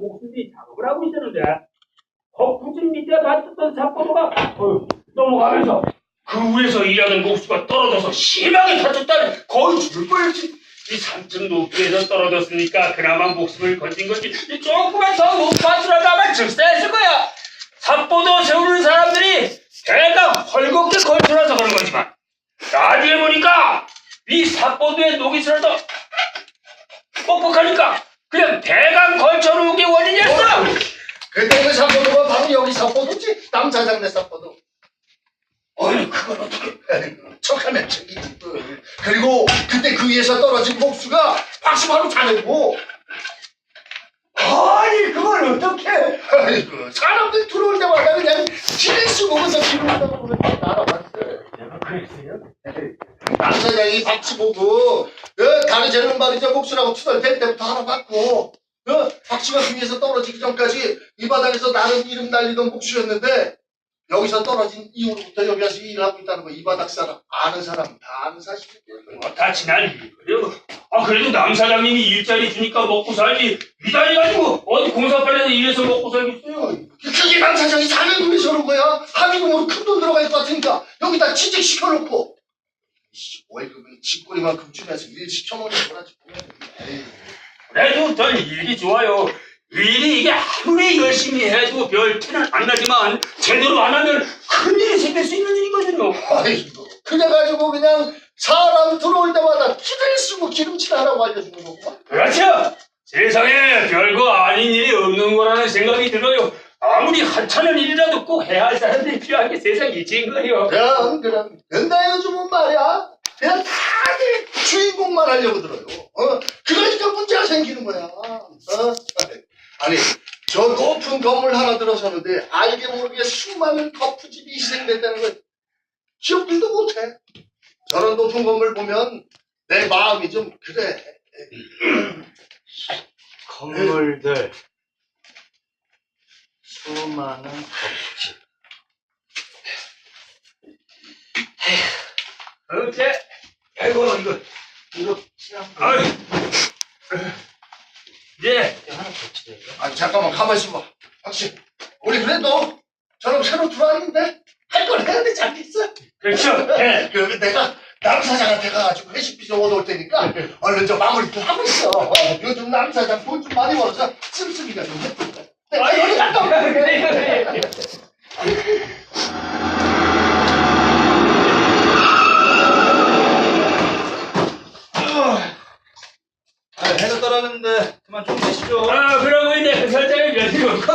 목수들이 작업을 하고 있었는데 헛부진 밑에 받쳤던 사포도가 넘어가면서 그 위에서 일하는 목수가 떨어져서 심하게 다쳤다니 거의 죽을 뻔했지. 이 3층 높이에서 떨어졌으니까 그나마 목숨을 건진 거지. 이 조금만 더 높아지라다만 즉사했을 거야. 삽보도 세우는 사람들이 대강 헐겁게 걸쳐놔서 그런 거지만 나중에 보니까 이 삽보도의 녹이 슬어도 뻑뻑하니까 그냥 대강 걸쳐놓은 게 원인이었어. 그때 그 사포도가 바로 여기 사포도지 남사장네 사포도 어이 그걸 어떻게? 척하면 척이지 그. 그리고 그때 그 위에서 떨어진 목수가 박수 바로 자네고 아니 그걸 어떻게? 아이고 사람들 들어올 때마다 그냥 지레스 보면서 기분다고 그러고 날아왔어요 내가 그랬어요? 남사장이 박수 보고 그 가르치는 말이죠 목수라고 투덜댈 때부터 그 박수가 그 위에서 떨어지기 전까지 이 바닥에서 나름 이름 날리던 목수였는데 여기서 떨어진 이후로부터 여기 와서 일을 하고 있다는 거 이 바닥 사람 아는 사람 다 아는 사실이에요 뭐 다 지난 일이고요. 아 그래도 남 사장님이 일자리 주니까 먹고 살지 미달이 가지고 어디 공사판에서 일해서 먹고 살겠어요. 그게 남 사장이 자는 위해서 그런 거야 합의금으로 큰 돈 들어갈 것 같으니까 여기다 취직시켜놓고 씨, 월급은 집거리만큼 주면서 일 시켜놓는 거라지 에이. 그래도 전 일이 좋아요. 일이 이게 아무리 열심히 해도 별 티는 안 나지만 제대로 안 하면 큰일이 생길 수 있는 일이거든요. 아이고, 그래가지고 그냥 사람 들어올 때마다 기를 쓰고 기름칠 하라고 알려주는 거구만. 그렇죠. 세상에 별거 아닌 일이 없는 거라는 생각이 들어요. 아무리 하찮은 일이라도 꼭 해야 할 사람들이 필요한 게 세상 이치인 거예요. 그럼, 그럼. 근데 요즘은 말이야. 그냥 다들 주인공만 하려고 들어요. 어? 그러니까 문제가 생기는 거야. 어? 아니, 저 높은 건물 하나 들어서는데 알게 모르게 수많은 거푸집이 희생됐다는 걸 기억들도 못해. 저런 높은 건물 보면 내 마음이 좀 그래. 건물들 수많은 거푸집 어째? 아이고 이거 이거 치한 아유. 예. 하나 거치대요 아니 잠깐만 가만 있어봐 확실 우리 그래도 저런 새로 들어왔는데 할 걸 해야 되지 않겠어? 그렇죠. 예. 그 내가 남 사장한테 가가지고 회식비 좀 얻어올 테니까 얼른 좀 마무리 좀 하고 있어 어, 요즘 남 사장 돈 좀 많이 벌어서 씀씀이가 좀 했거 해가 떨어졌는데 그만 좀 계시죠. 아 그러고 이제 그 설정이 몇이 없고